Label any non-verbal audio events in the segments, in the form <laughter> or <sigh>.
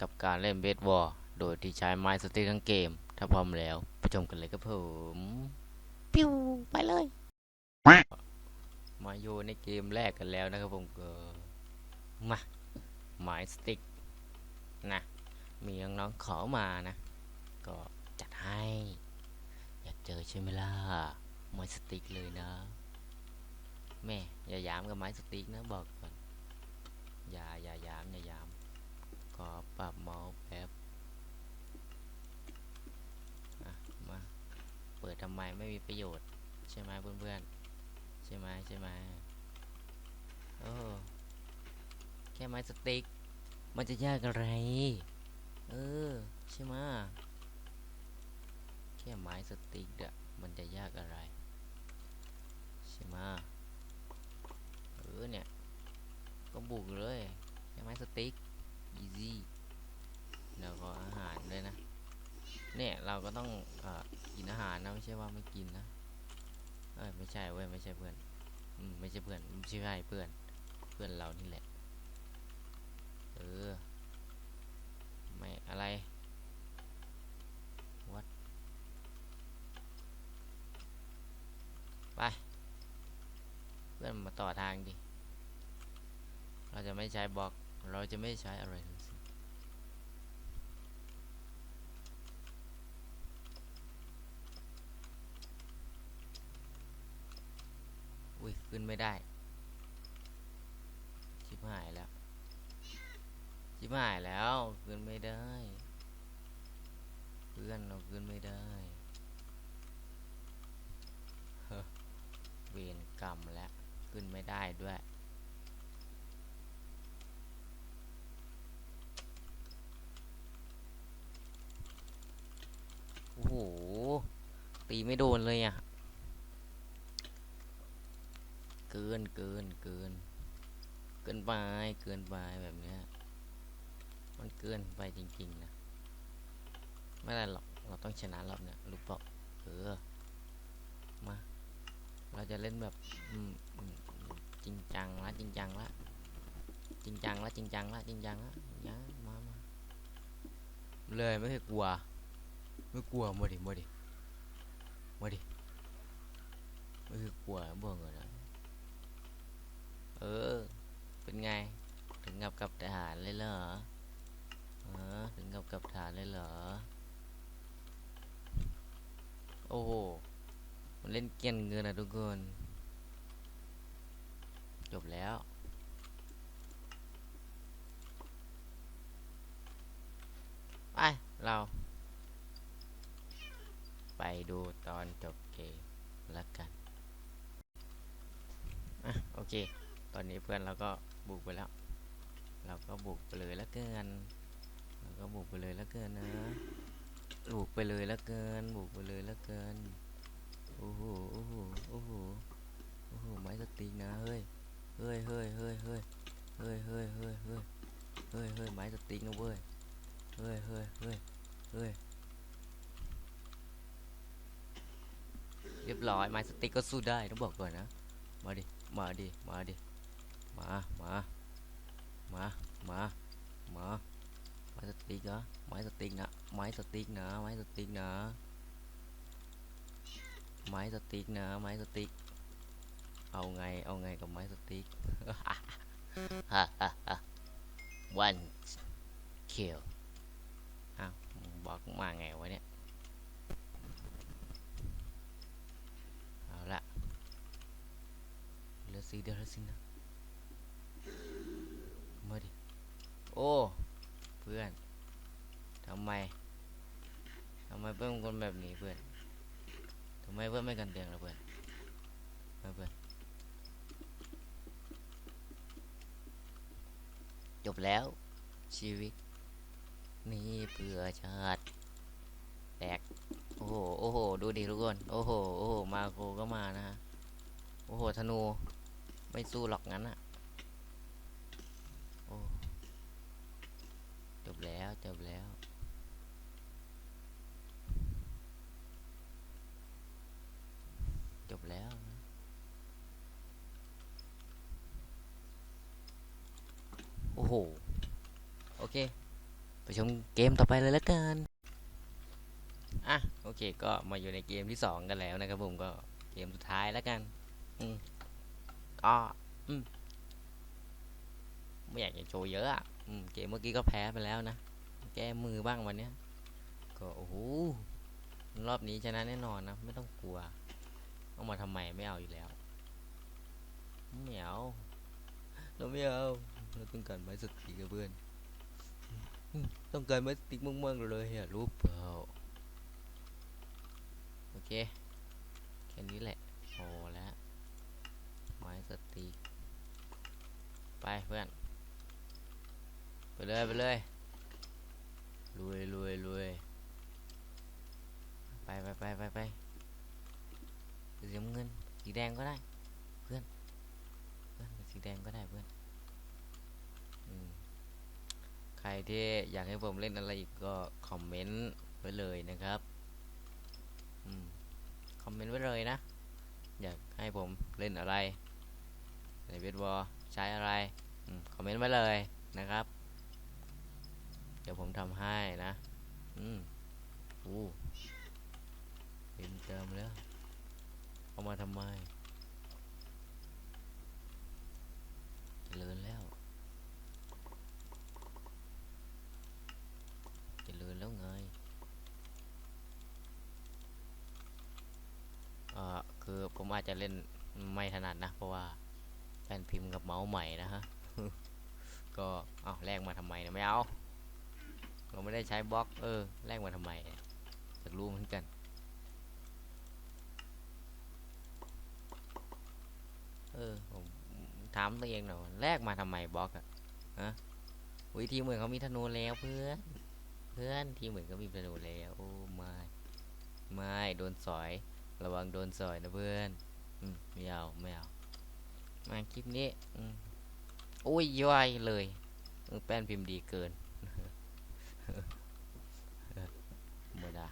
กับการเล่นเบสบอลโดยที่ใช้ไม้สติ๊กทั้งเกม ถ้าพร้อมแล้วไปชมกันเลยครับผมปิ้วไปเลย มาโยในเกมแรกกันแล้วนะครับผมก็มาไม้สติ๊กนะมีน้องๆขอมานะ ก็จัดให้ อยากเจอใช่ไหมล่ะไม้สติ๊กเลยนะแม่อย่าหยามกับไม้สติ๊กนะบอกก่อนอย่าอย่าหยามอย่าหยาม ขอปรับเมาส์แป๊บมา เปิดทำไมไม่มีประโยชน์ ใช่ไหมเพื่อนๆ ใช่ไหมใช่ไหมโอ้แค่ไม้สติ๊ก มันจะยากอะไร เออ ใช่ไหมแค่ไม้สติ๊กอะมันจะยากอะไร ใช่ไหมเออเนี่ย ก็บุกเลยแค่ไม้สติ๊ก อีซี่แล้วก็อาหารด้วยนะ เนี่ยเราก็ต้องอกินอาหารนะ ไม่ใช่ว่าไม่กินนะเอ้ยไม่ใช่เว้ยไม่ใช่เพื่อนอืมไม่ใช่เพื่อนไม่ใช่เพื่อน เพื่อนเรานี่แหละ เออ ไม่อะไร วัด ไป เพื่อนมาต่อทางดิ เราจะไม่ใช้บล็อก เราจะไม่ใช้อะไรทั้งสิ้นอุ้ยขึ้นไม่ได้ ชิบหายแล้ว ชิบหายแล้ว ขึ้นไม่ได้ เพื่อนเราขึ้นไม่ได้เฮ้อเวรกรรมแล้ว ขึ้นไม่ได้ด้วย โอ้โห ตีไม่โดนเลยอะ เกินเกินเกิน เกินไปเกินไปแบบเนี้ย มันเกินไปจริงๆนะ ไม่ได้หรอก เราต้องชนะรอบเนี้ยรู้เปาเออ มา เราจะเล่นแบบจริงจังละจริงจังละจริงจังละจริงจังละจริงจังละยะมามาเลยไม่เคยกลัว ไม่กลัวมาดิมาดิ มาดิไม่เคยกลัวบอกเลยนะเออ เป็นไง ถึงกับกับทหารเลยเหรอเออถึงกับกับทหารเลยเหรอ โอ้โห มันเล่นเกียนเงินนะทุกคน จบแล้ว ไป เรา ไปดูตอนจบเกมแล้วกัน อะ โอ เค ตอนนี้เพื่อนเราก็บุกไปแล้ว เราก็บุกไปเลยแล้วเกินเราก็บุกไปเลยแล้วเกินนะ บุกไปเลยแล้วเกิน บุกไปเลยแล้วเกิน โอ้โห โอ้โห โอ้โห โอ้โห ไม้สติกนะ เฮ้ย เฮ้ยเฮ้ยเฮ้ยเฮ้ยเฮ้ยเฮ้ยเฮ้ยเฮ้ยเฮ้ยเฮ้ยไม้สติกนะเว้ย เฮ้ยเฮ้ยเฮ้ยเฮ้ยเรียบร้อยไม้สติกก็สู้ได้ต้องบอกก่อนนะ มาดิ mở đi mở đi. Mở mở. Mở mở. Mở. Máy setting đó máy setting đó máy setting nè. Máy setting nè. Máy setting nè. Máy setting ông ngày ông ngày còn máy setting <laughs> one kill. À, bọt mà nghèo quá đấy. สีเดียวสินะมาดิ โอ้ เพื่อนทำไมทำไมเพื่อนคนแบบนี้เพื่อนทำไมเพื่อนไม่กันเตียงล่ะเพื่อนไม่เพื่อนจบแล้ว ชีวิต นี่เพื่อชาติแตกโอ้โห โอ้โห ดูดิทุกคน โอ้โห โอ้โห มาโคก็มานะฮะ โอ้โห ธนู ไม่สู้หรอกงั้นอะโอ้จบแล้วจบแล้วจบแล้วโอ้โห โอเค ไปชมเกมต่อไปเลยละกันอะ โอเค ก็มาอยู่ในเกมที่สองกันแล้วนะครับผมก็เกมสุดท้ายแล้วกัน อืม ก็อืมไม่อยากจะโชว์เยอะอะอืมเกมเมื่อกี้ก็แพ้ไปแล้วนะ แก้มือบ้างวันเนี้ยก็โอ้โหรอบนี้ชนะแน่นอนนะ ไม่ต้องกลัว เอามาทำไมไม่เอาอยู่แล้วไม่เอาเราไม่เอาเราต้องการไม้สติกกับเพื่อนอืมต้องการไม้สติกมากๆเลยอะรู้เปล่าโอเค แค่นี้แหละพอแล้วไม้ สติไปเพื่อน ไปเลยไปเลยรวยรวยรวยไปไปไปไปไปสีน้ำเงินสีแดงก็ได้เพื่อนเพื่อนสีแดงก็ได้เพื่อนอใครที่อยากให้ผมเล่นอะไรอีกก็คอมเมนต์ไว้เลยนะครับอืมคอมเมนต์ไว้เลยนะ อยากให้ผมเล่นอะไร ในเวทบอลใช้อะไรอคอมเมนต์ไว้เลยนะครับ เดี๋ยวผมทำให้นะ อืมอู้เต็มเติมแล้ว เอามาทำไมเจริญแล้วเจริญแล้วไงเอ่อคือผมอาจจะเล่นไม่ถนัดนะ เพราะว่า พิมพ์กับเมาส์ใหม่นะฮะ ก็เอาแลกมาทำไมเนะไม่เอา เราไม่ได้ใช้บล็อก เออแลกมาทำไมอยากรู้เหมือนกัน เออผมถามตัวเองหน่อยแลกมาทำไมบล็อกอะฮะอุ้ยทีเหมือนเขามีธนูแล้วเพื่อนเพื่อนทีเหมือนเขามีธนูแล้วโอ้ไม่ไม่โดนสอย ระวังโดนสอยนะเพื่อน อืมไม่เอาไม่เอา มาคลิปนี้อืมโอ้ยย่อยเลยแป้นพิมพ์ดีเกินธรรมดา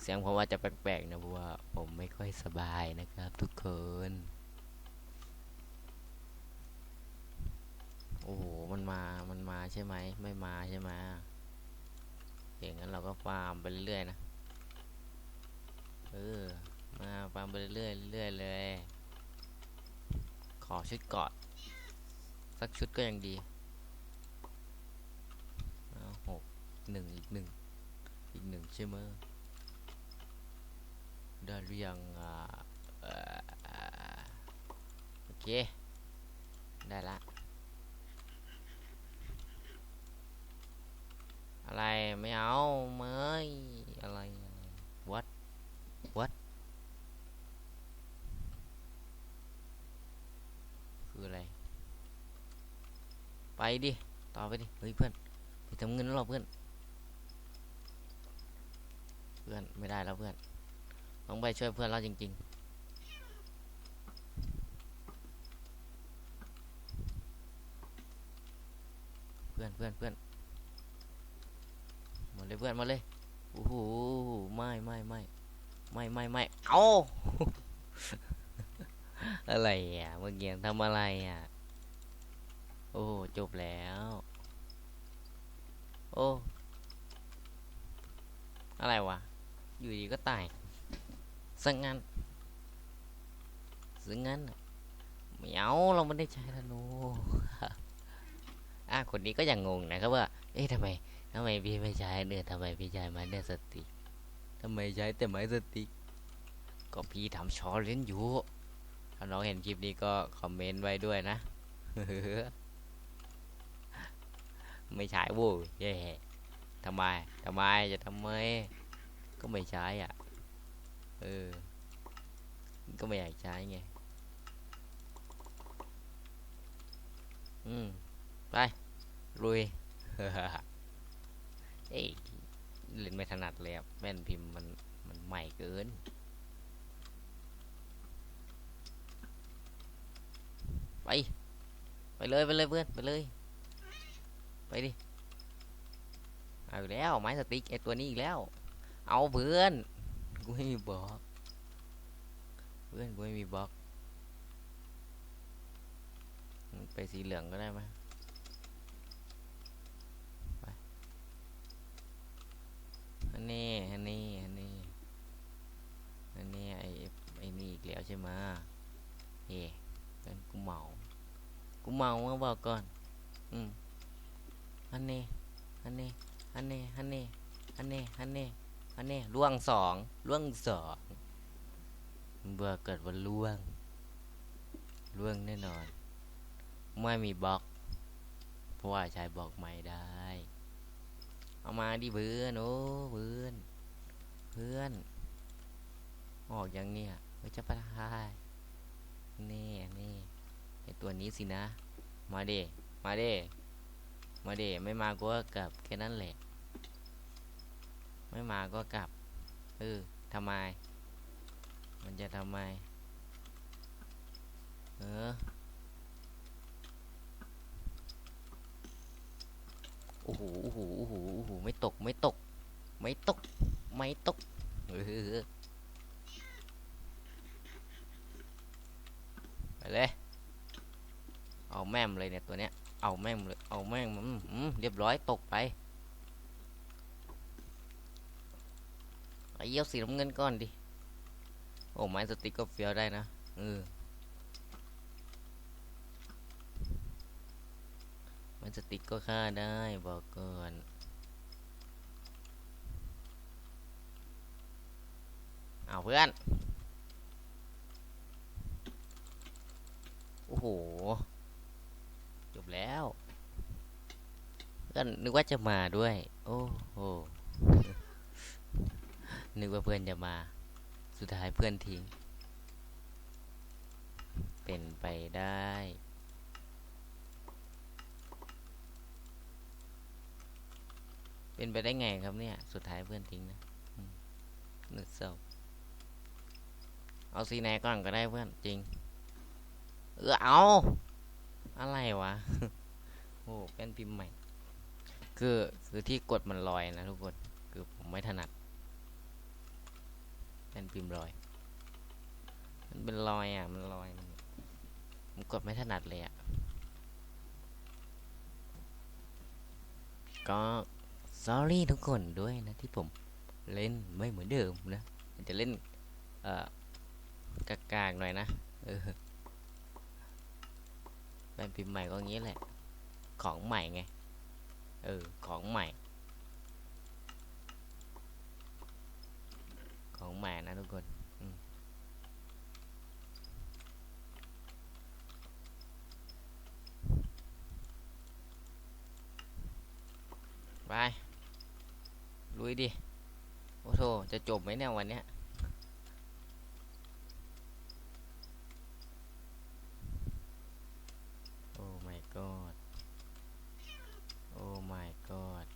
เสียงผมว่าจะแปลกๆนะเพราะว่าผมไม่ค่อยสบายนะครับ ทุกคน โอ้โห มันมา มันมาใช่ไหม ไม่มาใช่ไหมอย่างนั้นเราก็ฟาร์มไปเรื่อยๆนะ เออ มาฟาร์มไปเรื่อยๆเรื่อยๆเลย ขอชุดเกาะสักชุดก็ยังดีหกหนึ่งอีกหนึ่งอีกหนึ่งใช่ไหมได้หรือยังอ่าเอ่อโอเค ได้ละ อะไรไม่เอาเมยอะไรอะไร what what คืออะไร ไปดิ ต่อไปดิ เฮ้ยเพื่อนไปทำเงินแล้วเรอเพื่อน เพื่อนไม่ได้แล้วเพื่อน ต้องไปช่วยเพื่อนเราจริง ๆเพื่อนเพื่อนเพื่อนมาเลยเพื่อนมาเลยโอ้โหไม่ไม่ไม่ไม่ไม่ไม่เอาอะไรอะเมื่อกี้ทำอะไรอะ โอ้ จบแล้ว โอ้ อะไรวะ อยู่ดีก็ตายสังงั้นสังงั้นน่ะไม่เอาเราไม่ได้ใช้ธนูอะคนนี้ก็ยังงงนะครับว่า เอ๊ะทำไมทำไมพี่ไม่ใช้เนี่ยทำไมพี่ใช้ไม้เนี่ยสติกทำไมใช้แต่ไม้สติกก็พี่ทำชอเล่นอยู่ ถ้าน้องเห็นคลิปนี้ก็คอมเมนต์ไว้ด้วยนะ ไม่ใช้โว้ยเย่ทำไมทำไมจะทำไม ก็ไม่ใช้อะ เออ ก็ไม่อยากใช้ไง อืม ไป ลุย เอ้ยเล่นไม่ถนัดเลยอะแม่นพิมพ์มัน มันใหม่เกินไป ไปเลย ไปเลยเพื่อน ไปเลย ไปดิ เอาแล้วไม้สติ๊กไอตัวนี้อีกแล้ว เอาเพื่อนกูไม่มีบล็อกเพื่อนกูไม่มีบล็อกไปสีเหลืองก็ได้ไหมอันนี้อันนี้อันนี้อันนี้ไอไอนี่อีกแล้วใช่ไหมเฮ้เพื่อนกูเมา กูเมาบอกก่อน อืม ฮันเน่ฮันเน่ฮันเน่ฮันเน่ฮันเน่ฮันเน่ฮันเน่ล่วงสองล่วงสองเบื่อเกิดวันล่วงล่วงแน่นอน ไม่มีบล็อก เพราะว่าใช้บล็อกไม่ได้ เอามาดิเพื่อนโอ้เพื่อนเพื่อนออกอยังเนี่ยเฮ้ยจะไปทายนี่นี่ไอตัวนี้สินะ มาเดมาเด มาเดไม่มาก็กลับแค่นั้นแหละ ไม่มาก็กลับเออทำไม มันจะทำไม เออ โอ้โห โอ้โห โอ้โห โอ้โห ไม่ตก ไม่ตก ไม่ตก ไม่ตก เออ ไปเลย เอาแม่มเลยเนี่ยตัวเนี้ย เอาแม่มเลยเอาแม่งเรียบร้อยตกไปไอเยี่ยวสีน้ำเงินก่อนดิ โอ้ไม้สติกก็เฟี้ยวได้นะเออไม้สติกก็ฆ่าได้บอกก่อนเอาเพื่อน โอ้โห บแล้วเพื่อนนึกว่าจะมาด้วย โอ้โหนึกว่าเพื่อนจะมา สุดท้ายเพื่อนทิ้ง เป็นไปได้เป็นไปได้ไงครับเนี่ย สุดท้ายเพื่อนทิ้งนะนึกเศร้าเอาซีแนก่อนก็ได้เพื่อนจริง เออเอา อะไรวะ โอ้เป็นพิมพ์ใหม่ คือคือที่กดมันลอยนะทุกคน คือผมไม่ถนัดเป็นพิมพ์ลอย มันเป็นรอยอะ มันลอยมันผมกดไม่ถนัดเลยอะ ก็ sorry ทุกคนด้วยนะที่ผมเล่นไม่เหมือนเดิมนะ จะเล่น เอ่อกากๆหน่อยนะ เออ แป้นพิมพ์ใหม่ก็งี้แหละ ของใหม่ไง เออ ของใหม่ ของใหม่นะทุกคนไป ลุยดิ โอ้โธจะจบไหมเนี่ยวันเนี้ย โอ้ my god โอ้ my god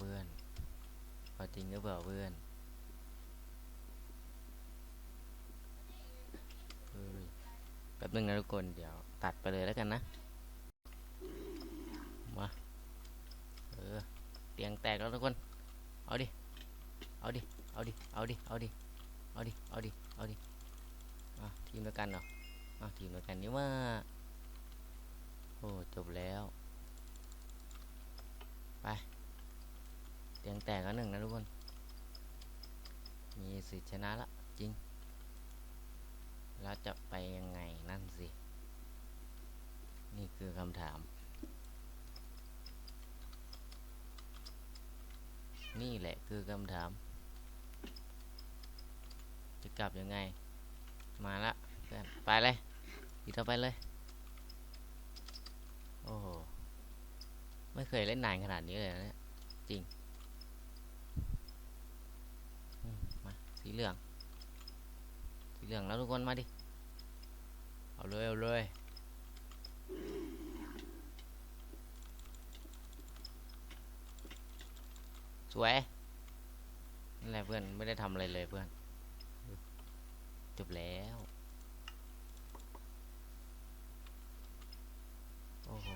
เพื่อนเอาจริงหรือเปล่าเพื่อนแป๊บนึงนะทุกคนเดี๋ยวตัดไปเลยแล้วกันนะมาเออเตียงแตกแล้วทุกคน เอาดิ เอาดิ เอาดิ เอาดิ เอาดิ เอาดิ เอาดิ เอาดิอะทีมเดียวกันเหรออ้าทีมเดียวกันนี่ว่า โอ้จบแล้ว ไป เตียงแตกแล้วหนึ่งนะทุกคน มีสิทธิชนะละจริง แล้วจะไปยังไงนั่นสิ นี่คือคำถาม นี่แหละคือคำถาม จะกลับยังไง มาละไปเลยอีกต่อไปเลย โอ้โห ไม่เคยเล่นนานขนาดนี้เลยนะเนี่ยจริงอืมมา สีเหลือง สีเหลืองแล้วทุกคนมาดิ เอาเลยเอาเลยสวยนั่นแหละเพื่อนไม่ได้ทำอะไรเลยเพื่อนจบแล้วโอ้โห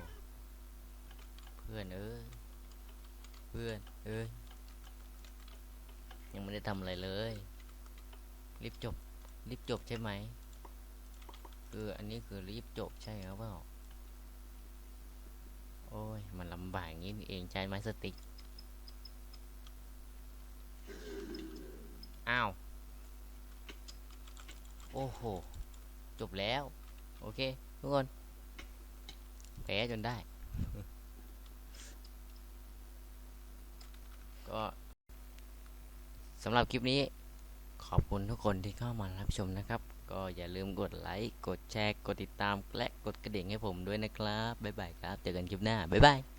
เพื่อนเอ้ยเพื่อนเอ้ยยังไม่ได้ทำอะไรเลย รีบจบ รีบจบใช่ไหมคืออันนี้คือรีบจบใช่หรือเปล่าโอ้ย มันลำบากงนี้นี่เองใช้ไม้สติกอ้าว โอ้โห จบแล้วโโอเค ทุกคนแพ้จนได้ ก็สำหรับคลิปนี้ ขอบคุณทุกคนที่เข้ามารับชมนะครับ ก็อย่าลืมกดไลค์ กดแชร์ กดติดตาม และกดกระดิ่งให้ผมด้วยนะครับ บ๊ายบายครับ เจอกันคลิปหน้า บ๊ายบาย